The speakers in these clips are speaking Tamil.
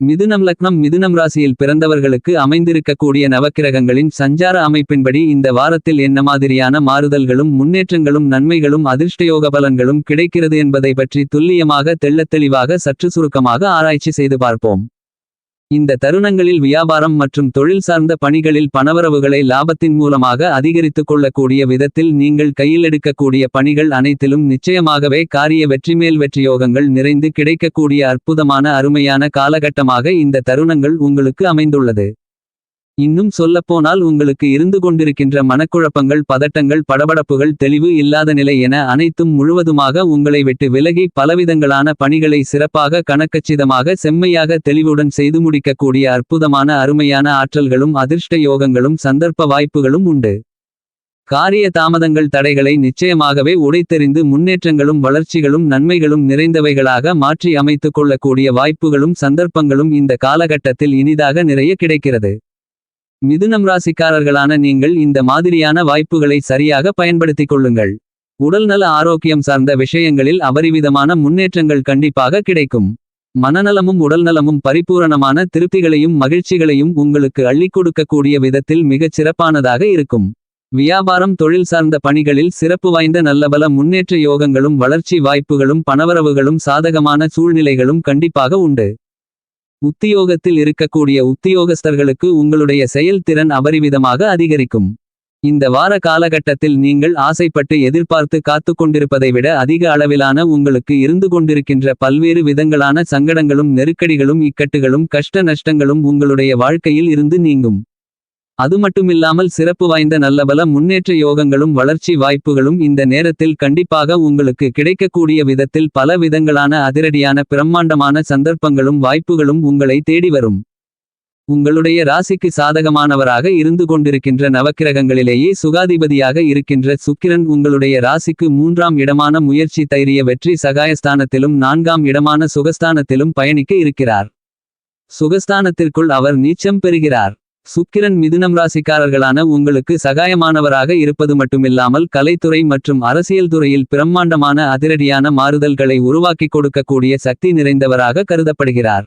மிதுனம் லக்னம் மிதுனம் ராசியில் பிறந்தவர்களுக்கு அமைந்திருக்கக்கூடிய நவக்கிரகங்களின் சஞ்சார அமைப்பின்படி இந்த வாரத்தில் என்ன மாதிரியான மாறுதல்களும் முன்னேற்றங்களும் நன்மைகளும் அதிர்ஷ்டயோக பலன்களும் கிடைக்கிறது என்பதை பற்றி துல்லியமாக தெள்ளத் தெளிவாக சற்று சுருக்கமாக ஆராய்ச்சி செய்து பார்ப்போம். இந்த தருணங்களில் வியாபாரம் மற்றும் தொழில் சார்ந்த பணிகளில் பணவரவுகளை லாபத்தின் மூலமாக அதிகரித்துக் கொள்ளக்கூடிய விதத்தில் நீங்கள் கையில் எடுக்கக்கூடிய பணிகள் அனைத்திலும் நிச்சயமாகவே காரிய வெற்றிமேல் வெற்றியோகங்கள் நிறைந்து கிடைக்கக்கூடிய அற்புதமான அருமையான காலகட்டமாக இந்த தருணங்கள் உங்களுக்கு அமைந்துள்ளது. இன்னும் சொல்லப்போனால் உங்களுக்கு இருந்து கொண்டிருக்கின்ற மனக்குழப்பங்கள் பதட்டங்கள் படபடப்புகள் தெளிவு இல்லாத நிலை என அனைத்தும் முழுவதுமாக உங்களை விட்டு விலகி பலவிதங்களான பணிகளை சிறப்பாக கணக்கச்சிதமாக செம்மையாக தெளிவுடன் செய்து முடிக்கக்கூடிய அற்புதமான அருமையான ஆற்றல்களும் அதிர்ஷ்ட யோகங்களும் சந்தர்ப்ப வாய்ப்புகளும் உண்டு. காரிய தாமதங்கள் தடைகளை நிச்சயமாகவே உடைத்தெறிந்து முன்னேற்றங்களும் வளர்ச்சிகளும் நன்மைகளும் நிறைந்தவைகளாக மாற்றி அமைத்துக் கொள்ளக்கூடிய வாய்ப்புகளும் சந்தர்ப்பங்களும் இந்த காலகட்டத்தில் இனிதாக நிறைய கிடைக்கிறது. மிதுனம் ராசிக்காரர்களான நீங்கள் இந்த மாதிரியான வாய்ப்புகளை சரியாக பயன்படுத்திக் கொள்ளுங்கள். உடல்நல ஆரோக்கியம் சார்ந்த விஷயங்களில் அபரிவிதமான முன்னேற்றங்கள் கண்டிப்பாக கிடைக்கும். மனநலமும் உடல்நலமும் பரிபூரணமான திருப்திகளையும் மகிழ்ச்சிகளையும் உங்களுக்கு அள்ளிக் கொடுக்கக்கூடிய விதத்தில் மிகச் சிறப்பானதாக இருக்கும். வியாபாரம் தொழில் சார்ந்த பணிகளில் சிறப்பு வாய்ந்த நல்லபல முன்னேற்ற யோகங்களும் வளர்ச்சி வாய்ப்புகளும் பணவரவுகளும் சாதகமான சூழ்நிலைகளும் கண்டிப்பாக உண்டு. உத்தியோகத்தில் இருக்கக்கூடிய உத்தியோகஸ்தர்களுக்கு உங்களுடைய செயல்திறன் அபரிவிதமாக அதிகரிக்கும். இந்த வார காலகட்டத்தில் நீங்கள் ஆசைப்பட்டு எதிர்பார்த்து காத்து கொண்டிருப்பதை விட அதிக அளவிலான உங்களுக்கு இருந்து கொண்டிருக்கின்ற பல்வேறு விதங்களான சங்கடங்களும் நெருக்கடிகளும் இக்கட்டுகளும் கஷ்ட நஷ்டங்களும் உங்களுடைய வாழ்க்கையில் இருந்து நீங்கும். அது மட்டுமில்லாமல் சிறப்பு வாய்ந்த நல்லபல முன்னேற்ற யோகங்களும் வளர்ச்சி வாய்ப்புகளும் இந்த நேரத்தில் கண்டிப்பாக உங்களுக்கு கிடைக்கக்கூடிய விதத்தில் பல விதங்களான அதிரடியான பிரம்மாண்டமான சந்தர்ப்பங்களும் வாய்ப்புகளும் உங்களை தேடி வரும். உங்களுடைய ராசிக்கு சாதகமானவராக இருந்து கொண்டிருக்கின்ற நவக்கிரகங்களிலேயே சுகாதிபதியாக இருக்கின்ற சுக்கிரன் உங்களுடைய ராசிக்கு மூன்றாம் இடமான முயற்சி தைரிய வெற்றி சகாயஸ்தானத்திலும் நான்காம் இடமான சுகஸ்தானத்திலும் பயணிக்க இருக்கிறார். சுகஸ்தானத்திற்குள் அவர் நீச்சம் பெறுகிறார். சுக்கிரன் மிதுனம் ராசிக்காரர்களான உங்களுக்கு சகாயமானவராக இருப்பது மட்டுமில்லாமல் கலைத்துறை மற்றும் அரசியல் துறையில் பிரம்மாண்டமான அதிரடியான மாறுதல்களை உருவாக்கிக் கொடுக்கக்கூடிய சக்தி நிறைந்தவராக கருதப்படுகிறார்.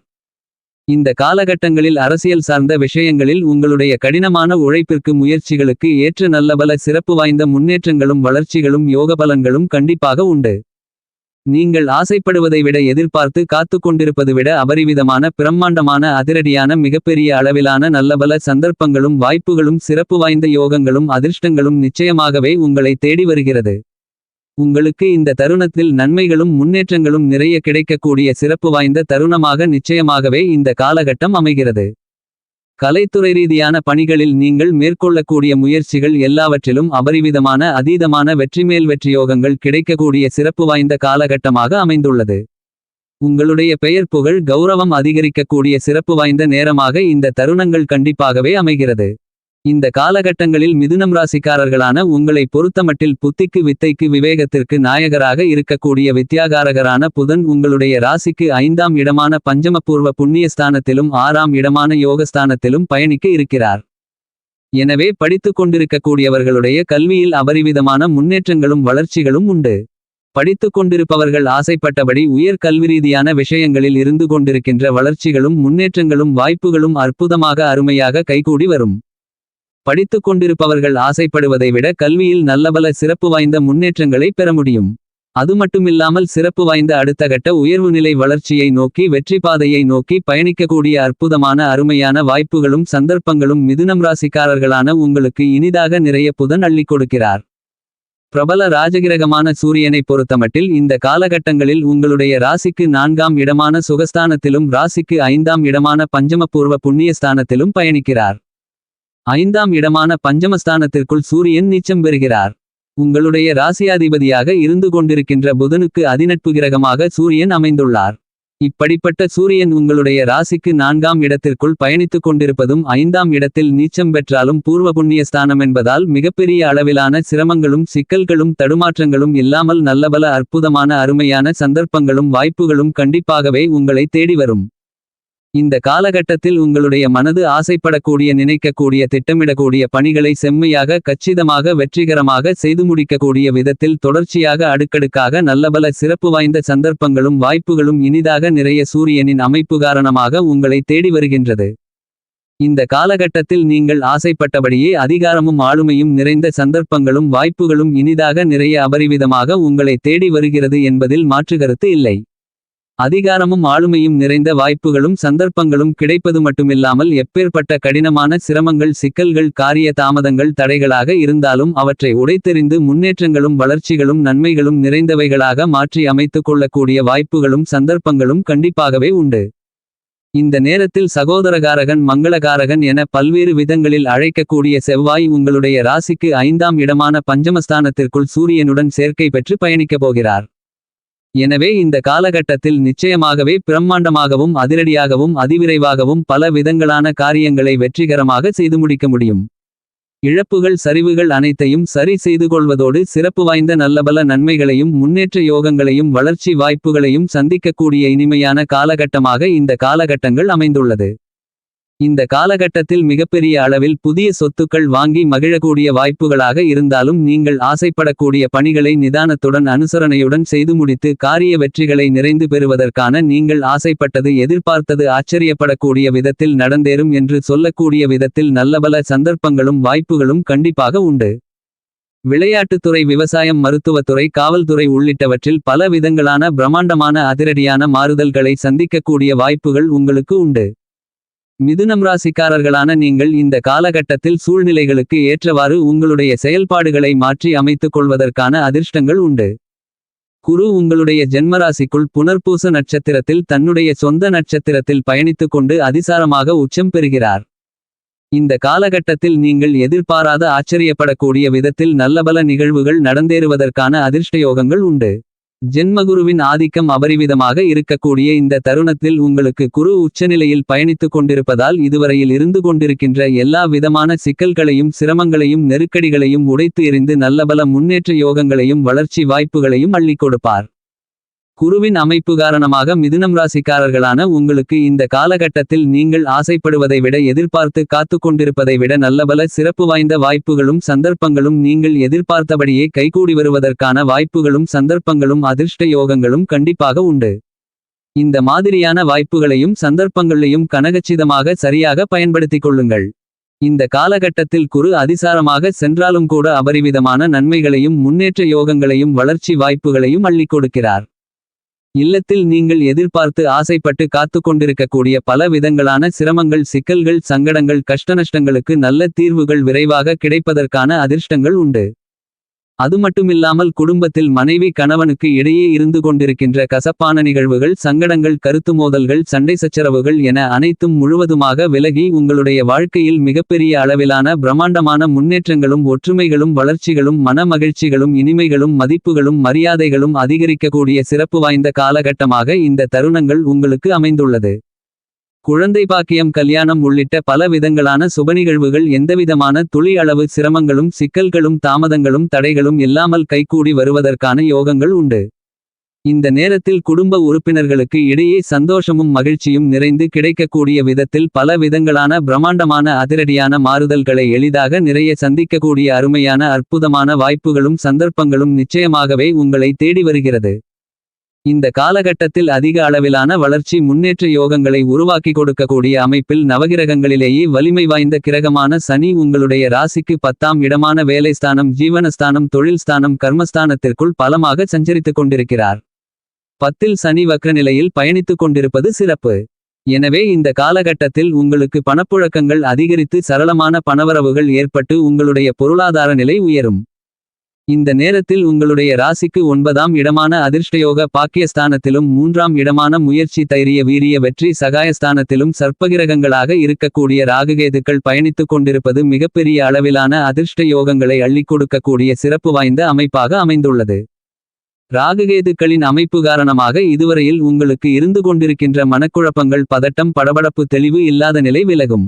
இந்த காலகட்டங்களில் அரசியல் சார்ந்த விஷயங்களில் உங்களுடைய கடினமான உழைப்பிற்கு முயற்சிகளுக்கு ஏற்ற நல்லபல சிறப்பு வாய்ந்த முன்னேற்றங்களும் வளர்ச்சிகளும் யோகபலன்களும் கண்டிப்பாக உண்டு. நீங்கள் ஆசைப்படுவதை விட எதிர்பார்த்து காத்து கொண்டிருப்பது விட அபரிவிதமான பிரம்மாண்டமான அதிரடியான மிகப்பெரிய அளவிலான நல்லபல சந்தர்ப்பங்களும் வாய்ப்புகளும் சிறப்பு வாய்ந்த யோகங்களும் அதிர்ஷ்டங்களும் நிச்சயமாகவே உங்களை தேடி வருகிறது. உங்களுக்கு இந்த தருணத்தில் நன்மைகளும் முன்னேற்றங்களும் நிறைய கிடைக்கக்கூடிய சிறப்பு வாய்ந்த தருணமாக நிச்சயமாகவே இந்த காலகட்டம் அமைகிறது. கலைத்துறை ரீதியான பணிகளில் நீங்கள் மேற்கொள்ளக்கூடிய முயற்சிகள் எல்லாவற்றிலும் அபரிவிதமான அதீதமான வெற்றிமேல் வெற்றியோகங்கள் கிடைக்கக்கூடிய சிறப்பு வாய்ந்த காலகட்டமாக அமைந்துள்ளது. உங்களுடைய பெயர் புகழ் கௌரவம் அதிகரிக்கக்கூடிய சிறப்பு வாய்ந்த நேரமாக இந்த தருணங்கள் கண்டிப்பாகவே அமைகிறது. இந்த காலகட்டங்களில் மிதுனம் ராசிக்காரர்களான உங்களை பொறுத்தமட்டில் புத்திக்கு வித்தைக்கு விவேகத்திற்கு நாயகராக இருக்கக்கூடிய வித்யாகாரகரான புதன் உங்களுடைய ராசிக்கு ஐந்தாம் இடமான பஞ்சமபூர்வ புண்ணியஸ்தானத்திலும் ஆறாம் இடமான யோகஸ்தானத்திலும் பயணிக்க இருக்கிறார். எனவே படித்துக் கொண்டிருக்கக்கூடியவர்களுடைய கல்வியில் அபரிவிதமான முன்னேற்றங்களும் வளர்ச்சிகளும் உண்டு. படித்துக் கொண்டிருப்பவர்கள் ஆசைப்பட்டபடி உயர் கல்வி ரீதியான விஷயங்களில் இருந்து கொண்டிருக்கின்ற வளர்ச்சிகளும் முன்னேற்றங்களும் வாய்ப்புகளும் அற்புதமாக அருமையாக கைகூடி வரும். படித்துக் கொண்டிருப்பவர்கள் ஆசைப்படுவதை விட கல்வியில் நல்லபல சிறப்பு வாய்ந்த முன்னேற்றங்களை பெற முடியும். அது மட்டுமில்லாமல் சிறப்பு வாய்ந்த அடுத்த கட்ட உயர்வு நிலை வளர்ச்சியை நோக்கி வெற்றி பாதையை நோக்கி பயணிக்கக்கூடிய அற்புதமான அருமையான வாய்ப்புகளும் சந்தர்ப்பங்களும் மிதுனம் ராசிக்காரர்களான உங்களுக்கு இனிதாக நிறைய புதன் அள்ளிக் கொடுக்கிறார். பிரபல ராஜகிரகமான சூரியனை பொறுத்தமட்டில் இந்த காலகட்டங்களில் உங்களுடைய ராசிக்கு நான்காம் இடமான சுகஸ்தானத்திலும் ராசிக்கு ஐந்தாம் இடமான பஞ்சமபூர்வ புண்ணியஸ்தானத்திலும் பயணிக்கிறார். ஐந்தாம் இடமான பஞ்சமஸ்தானத்திற்குள் சூரியன் நீச்சம் பெறுகிறார். உங்களுடைய ராசியாதிபதியாக இருந்து கொண்டிருக்கின்ற புதனுக்கு அதிநட்பு கிரகமாக சூரியன் அமைந்துள்ளார். இப்படிப்பட்ட சூரியன் உங்களுடைய ராசிக்கு நான்காம் இடத்திற்குள் பயணித்துக் கொண்டிருப்பதும் ஐந்தாம் இடத்தில் நீச்சம் பெற்றாலும் பூர்வ புண்ணிய ஸ்தானம் என்பதால் மிகப்பெரிய அளவிலான சிரமங்களும் சிக்கல்களும் தடுமாற்றங்களும் இல்லாமல் நல்லபல அற்புதமான அருமையான சந்தர்ப்பங்களும் வாய்ப்புகளும் கண்டிப்பாகவே உங்களை தேடி வரும். இந்த காலகட்டத்தில் உங்களுடைய மனது ஆசைப்படக்கூடிய நினைக்கக்கூடிய திட்டமிடக்கூடிய பணிகளை செம்மையாக கச்சிதமாக வெற்றிகரமாக செய்து முடிக்கக்கூடிய விதத்தில் தொடர்ச்சியாக அடுக்கடுக்காக நல்லபல சிறப்பு வாய்ந்த சந்தர்ப்பங்களும் வாய்ப்புகளும் இனிதாக நிறைய சூரியனின் அமைப்பு காரணமாக உங்களை தேடி வருகின்றது. இந்த காலகட்டத்தில் நீங்கள் ஆசைப்பட்டபடியே அதிகாரமும் ஆளுமையும் நிறைந்த சந்தர்ப்பங்களும் வாய்ப்புகளும் இனிதாக நிறைய அபரிவிதமாக உங்களை தேடி வருகிறது என்பதில் மாற்றுகருத்து இல்லை. அதிகாரமும் ஆளுமையும் நிறைந்த வாய்ப்புகளும் சந்தர்ப்பங்களும் கிடைப்பது மட்டுமில்லாமல் எப்பேற்பட்ட கடினமான சிரமங்கள் சிக்கல்கள் காரிய தாமதங்கள் தடைகளாக இருந்தாலும் அவற்றை உடைத்தெறிந்து முன்னேற்றங்களும் வளர்ச்சிகளும் நன்மைகளும் நிறைந்தவைகளாக மாற்றி அமைத்துக் கொள்ளக்கூடிய வாய்ப்புகளும் சந்தர்ப்பங்களும் கண்டிப்பாகவே உண்டு. இந்த நேரத்தில் சகோதரகாரகன் மங்களகாரகன் என பல்வேறு விதங்களில் அழைக்கக்கூடிய செவ்வாய் உங்களுடைய ராசிக்கு ஐந்தாம் இடமான பஞ்சமஸ்தானத்திற்குள் சூரியனுடன் சேர்க்கை பெற்று பயணிக்கப் போகிறார். எனவே இந்த காலகட்டத்தில் நிச்சயமாகவே பிரம்மாண்டமாகவும் அதிரடியாகவும் அதிவிரைவாகவும் பல விதங்களான காரியங்களை வெற்றிகரமாக செய்து முடிக்க முடியும். இழப்புகள் சரிவுகள் அனைத்தையும் சரி செய்து கொள்வதோடு சிறப்பு வாய்ந்த நல்லபல நன்மைகளையும் முன்னேற்ற யோகங்களையும் வளர்ச்சி வாய்ப்புகளையும் சந்திக்கக்கூடிய இனிமையான காலகட்டமாக இந்த காலகட்டங்கள் அமைந்துள்ளது. இந்த காலகட்டத்தில் மிகப்பெரிய அளவில் புதிய சொத்துக்கள் வாங்கி மகிழக்கூடிய வாய்ப்புகளாக இருந்தாலும் நீங்கள் ஆசைப்படக்கூடிய பணிகளை நிதானத்துடன் அனுசரணையுடன் செய்து முடித்து காரிய வெற்றிகளை நிறைந்து பெறுவதற்கான நீங்கள் ஆசைப்பட்டது எதிர்பார்த்தது ஆச்சரியப்படக்கூடிய விதத்தில் நடந்தேறும் என்று சொல்லக்கூடிய விதத்தில் நல்லபல சந்தர்ப்பங்களும் வாய்ப்புகளும் கண்டிப்பாக உண்டு. விளையாட்டுத்துறை விவசாயம் மருத்துவத்துறை காவல்துறை உள்ளிட்டவற்றில் பல விதங்களான பிரம்மாண்டமான அதிரடியான மாறுதல்களை சந்திக்கக்கூடிய வாய்ப்புகள் உங்களுக்கு உண்டு. மிதுனம் ராசிக்காரர்களான நீங்கள் இந்த காலகட்டத்தில் சூழ்நிலைகளுக்கு ஏற்றவாறு உங்களுடைய செயல்பாடுகளை மாற்றி அமைத்துக் கொள்வதற்கான அதிர்ஷ்டங்கள் உண்டு. குரு உங்களுடைய ஜென்மராசிக்குள் புனர்பூச நட்சத்திரத்தில் தன்னுடைய சொந்த நட்சத்திரத்தில் பயணித்துக் கொண்டு அதிசாரமாக உச்சம் பெறுகிறார். இந்த காலகட்டத்தில் நீங்கள் எதிர்பாராத ஆச்சரியப்படக்கூடிய விதத்தில் நல்லபல நிகழ்வுகள் நடந்தேறுவதற்கான அதிர்ஷ்டயோகங்கள் உண்டு. ஜென்மகுருவின் ஆதிக்கம் அபரிவிதமாக இருக்கக்கூடிய இந்த தருணத்தில் உங்களுக்கு குரு உச்சநிலையில் பயணித்துக் கொண்டிருப்பதால் இதுவரையில் இருந்து கொண்டிருக்கின்ற எல்லா விதமான சிக்கல்களையும் சிரமங்களையும் நெருக்கடிகளையும் உடைத்து எறிந்து நல்லபல முன்னேற்ற யோகங்களையும் வளர்ச்சி வாய்ப்புகளையும் அள்ளிக் கொடுப்பார். குருவின் அமைப்பு காரணமாக மிதுனம் ராசிக்காரர்களான உங்களுக்கு இந்த காலகட்டத்தில் நீங்கள் ஆசைப்படுவதை விட எதிர்பார்த்து காத்து கொண்டிருப்பதை விட நல்லபல சிறப்பு வாய்ந்த வாய்ப்புகளும் சந்தர்ப்பங்களும் நீங்கள் எதிர்பார்த்தபடியே கைகூடி வருவதற்கான வாய்ப்புகளும் சந்தர்ப்பங்களும் அதிர்ஷ்ட யோகங்களும் கண்டிப்பாக உண்டு. இந்த மாதிரியான வாய்ப்புகளையும் சந்தர்ப்பங்களையும் கனகச்சிதமாக சரியாக பயன்படுத்திக் கொள்ளுங்கள். இந்த காலகட்டத்தில் குரு அதிசாரமாக சென்றாலும் கூட அபரிவிதமான நன்மைகளையும் முன்னேற்ற யோகங்களையும் வளர்ச்சி வாய்ப்புகளையும் அள்ளிக் கொடுக்கிறார். இல்லத்தில் நீங்கள் எதிர்பார்த்து ஆசைப்பட்டு காத்துக் கொண்டிருக்கக்கூடிய பல விதங்களான சிரமங்கள் சிக்கல்கள் சங்கடங்கள் கஷ்டநஷ்டங்களுக்கு நல்ல தீர்வுகள் விரைவாக கிடைப்பதற்கான அதிர்ஷ்டங்கள் உண்டு. அது மட்டுமில்லாமல் குடும்பத்தில் மனைவி கணவனுக்கு இடையே இருந்து கொண்டிருக்கின்ற கசப்பான நிகழ்வுகள் சங்கடங்கள் கருத்து மோதல்கள் சண்டை சச்சரவுகள் என அனைத்தும் முழுவதுமாக விலகி உங்களுடைய வாழ்க்கையில் மிகப்பெரிய அளவிலான பிரம்மாண்டமான முன்னேற்றங்களும் ஒற்றுமைகளும் வளர்ச்சிகளும் மன மகிழ்ச்சிகளும் இனிமைகளும் மதிப்புகளும் மரியாதைகளும் அதிகரிக்கக்கூடிய சிறப்பு வாய்ந்த காலகட்டமாக இந்த தருணங்கள் உங்களுக்கு அமைந்துள்ளது. குழந்தை பாக்கியம் கல்யாணம் உள்ளிட்ட பல விதங்களான சுபநிகழ்வுகள் எந்தவிதமான துளி அளவு சிரமங்களும் சிக்கல்களும் தாமதங்களும் தடைகளும் இல்லாமல் கைகூடி வருவதற்கான யோகங்கள் உண்டு. இந்த நேரத்தில் குடும்ப உறுப்பினர்களுக்கு இடையே சந்தோஷமும் மகிழ்ச்சியும் நிறைந்து கிடைக்கக்கூடிய விதத்தில் பல விதங்களான பிரம்மாண்டமான அதிரடியான மாறுதல்களை எளிதாக நிறைய சந்திக்கக்கூடிய அருமையான அற்புதமான வாய்ப்புகளும் சந்தர்ப்பங்களும் நிச்சயமாகவே உங்களை தேடி வருகிறது. இந்த காலகட்டத்தில் அதிக அளவிலான வளர்ச்சி முன்னேற்ற யோகங்களை உருவாக்கி கொடுக்கக்கூடிய அமைப்பில் நவகிரகங்களிலேயே வலிமை வாய்ந்த கிரகமான சனி உங்களுடைய ராசிக்கு பத்தாம் இடமான வேலைஸ்தானம் ஜீவனஸ்தானம் தொழில் ஸ்தானம் கர்மஸ்தானத்திற்குள் பலமாக சஞ்சரித்துக் கொண்டிருக்கிறார். பத்தில் சனி வக்ரநிலையில் பயணித்துக் கொண்டிருப்பது சிறப்பு. எனவே இந்த காலகட்டத்தில் உங்களுக்கு பணப்புழக்கங்கள் அதிகரித்து சரளமான பணவரவுகள் ஏற்பட்டு உங்களுடைய பொருளாதார நிலை உயரும். இந்த நேரத்தில் உங்களுடைய ராசிக்கு ஒன்பதாம் இடமான அதிர்ஷ்டயோக பாக்கியஸ்தானத்திலும் மூன்றாம் இடமான முயற்சி தைரிய வீரிய வெற்றி சகாயஸ்தானத்திலும் சர்ப்பகிரகங்களாக இருக்கக்கூடிய ராகுகேதுக்கள் பயணித்துக் கொண்டிருப்பது மிகப்பெரிய அளவிலான அதிர்ஷ்ட யோகங்களை அள்ளிக் கொடுக்கக்கூடிய சிறப்பு வாய்ந்த அமைப்பாக அமைந்துள்ளது. ராகுகேதுக்களின் அமைப்பு காரணமாக இதுவரையில் உங்களுக்கு இருந்து கொண்டிருக்கின்ற மனக்குழப்பங்கள் பதட்டம் படபடப்பு தெளிவு இல்லாத நிலை விலகும்.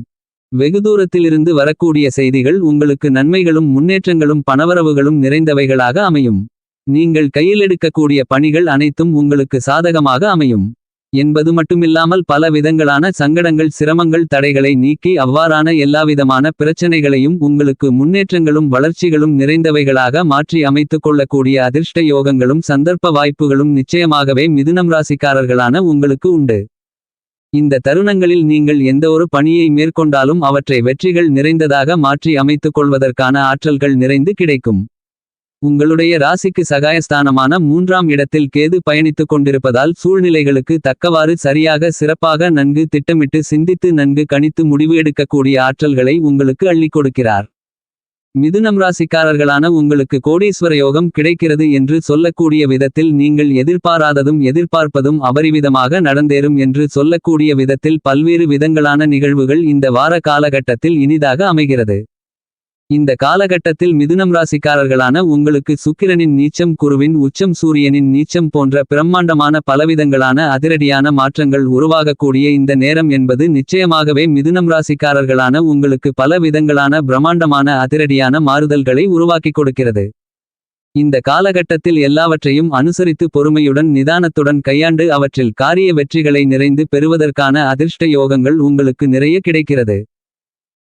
வெகு தூரத்திலிருந்து வரக்கூடிய செய்திகள் உங்களுக்கு நன்மைகளும் முன்னேற்றங்களும் பணவரவுகளும் நிறைந்தவைகளாக அமையும். நீங்கள் கையில் எடுக்கக்கூடிய பணிகள் அனைத்தும் உங்களுக்கு சாதகமாக அமையும். என்பது மட்டுமில்லாமல் பல விதங்களான சங்கடங்கள் சிரமங்கள் தடைகளை நீக்கி அவ்வாறான எல்லாவிதமான பிரச்சனைகளையும் உங்களுக்கு முன்னேற்றங்களும் வளர்ச்சிகளும் நிறைந்தவைகளாக மாற்றி அமைத்துக் கொள்ளக்கூடிய அதிர்ஷ்ட யோகங்களும் சந்தர்ப்ப வாய்ப்புகளும் நிச்சயமாகவே மிதுனம் ராசிக்காரர்களான உங்களுக்கு உண்டு. இந்த தருணங்களில் நீங்கள் எந்த ஒரு பணியை மேற்கொண்டாலும் அவற்றை வெற்றிகள் நிறைந்ததாக மாற்றி அமைத்துக் கொள்வதற்கான ஆற்றல்கள் நிறைந்து கிடைக்கும். உங்களுடைய ராசிக்கு சகாயஸ்தானமான மூன்றாம் இடத்தில் கேது பயணித்துக் கொண்டிருப்பதால் சூழ்நிலைகளுக்கு தக்கவாறு சரியாக சிறப்பாக நன்கு திட்டமிட்டு சிந்தித்து நன்கு கணித்து முடிவு எடுக்கக்கூடிய ஆற்றல்களை உங்களுக்கு அள்ளிக் கொடுக்கிறார். மிதுனம் ராசிக்காரர்களான உங்களுக்கு கோடீஸ்வர யோகம் கிடைக்கிறது என்று சொல்லக்கூடிய விதத்தில் நீங்கள் எதிர்பாராததும் எதிர்பார்ப்பதும் அபரிவிதமாக நடந்தேறும் என்று சொல்லக்கூடிய விதத்தில் பல்வேறு விதங்களான நிகழ்வுகள் இந்த வார காலகட்டத்தில் இனிதாக அமைகிறது. இந்த காலகட்டத்தில் மிதுனம் ராசிக்காரர்களான உங்களுக்கு சுக்கிரனின் நீச்சம் குருவின் உச்சம் சூரியனின் நீச்சம் போன்ற பிரம்மாண்டமான பலவிதங்களான அதிரடியான மாற்றங்கள் உருவாகக்கூடிய இந்த நேரம் என்பது நிச்சயமாகவே மிதுனம் ராசிக்காரர்களான உங்களுக்கு பல விதங்களான பிரம்மாண்டமான அதிரடியான மாறுதல்களை உருவாக்கிக் கொடுக்கிறது. இந்த காலகட்டத்தில் எல்லாவற்றையும் அனுசரித்து பொறுமையுடன் நிதானத்துடன் கையாண்டு அவற்றில் காரிய வெற்றிகளை நிறைந்து பெறுவதற்கான அதிர்ஷ்ட யோகங்கள் உங்களுக்கு நிறைய கிடைக்கிறது.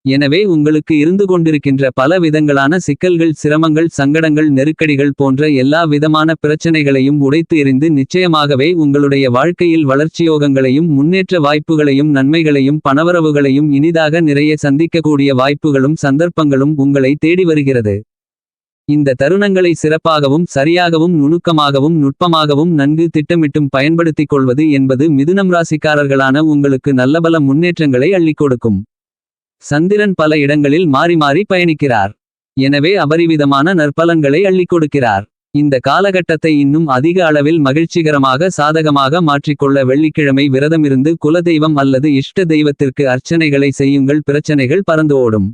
எனவே உங்களுக்கு இருந்து கொண்டிருக்கின்ற பல விதங்களான சிக்கல்கள் சிரமங்கள் சங்கடங்கள் நெருக்கடிகள் போன்ற எல்லா விதமான பிரச்சனைகளையும் உடைத்து எறிந்து நிச்சயமாகவே உங்களுடைய வாழ்க்கையில் வளர்ச்சியோகங்களையும் முன்னேற்ற வாய்ப்புகளையும் நன்மைகளையும் பணவரவுகளையும் இனிதாக நிறைய சந்திக்கக்கூடிய வாய்ப்புகளும் சந்தர்ப்பங்களும் உங்களை தேடி வருகிறது. இந்த தருணங்களை சிறப்பாகவும் சரியாகவும் நுணுக்கமாகவும் நுட்பமாகவும் நன்கு திட்டமிட்டும் பயன்படுத்திக் கொள்வது என்பது மிதுனம் ராசிக்காரர்களான உங்களுக்கு நல்லபல முன்னேற்றங்களை அள்ளிக் கொடுக்கும். சந்திரன் பல இடங்களில் மாறி மாறி பயணிக்கிறார். எனவே அபரிவிதமான நற்பலன்களை அள்ளிக் கொடுக்கிறார். இந்த காலகட்டத்தை இன்னும் அதிக அளவில் மகிழ்ச்சிகரமாக சாதகமாக மாற்றிக்கொள்ள வெள்ளிக்கிழமை விரதமிருந்து குலதெய்வம் அல்லது இஷ்ட தெய்வத்திற்கு அர்ச்சனைகளை செய்யுங்கள். பிரச்சனைகள் பறந்து ஓடும்.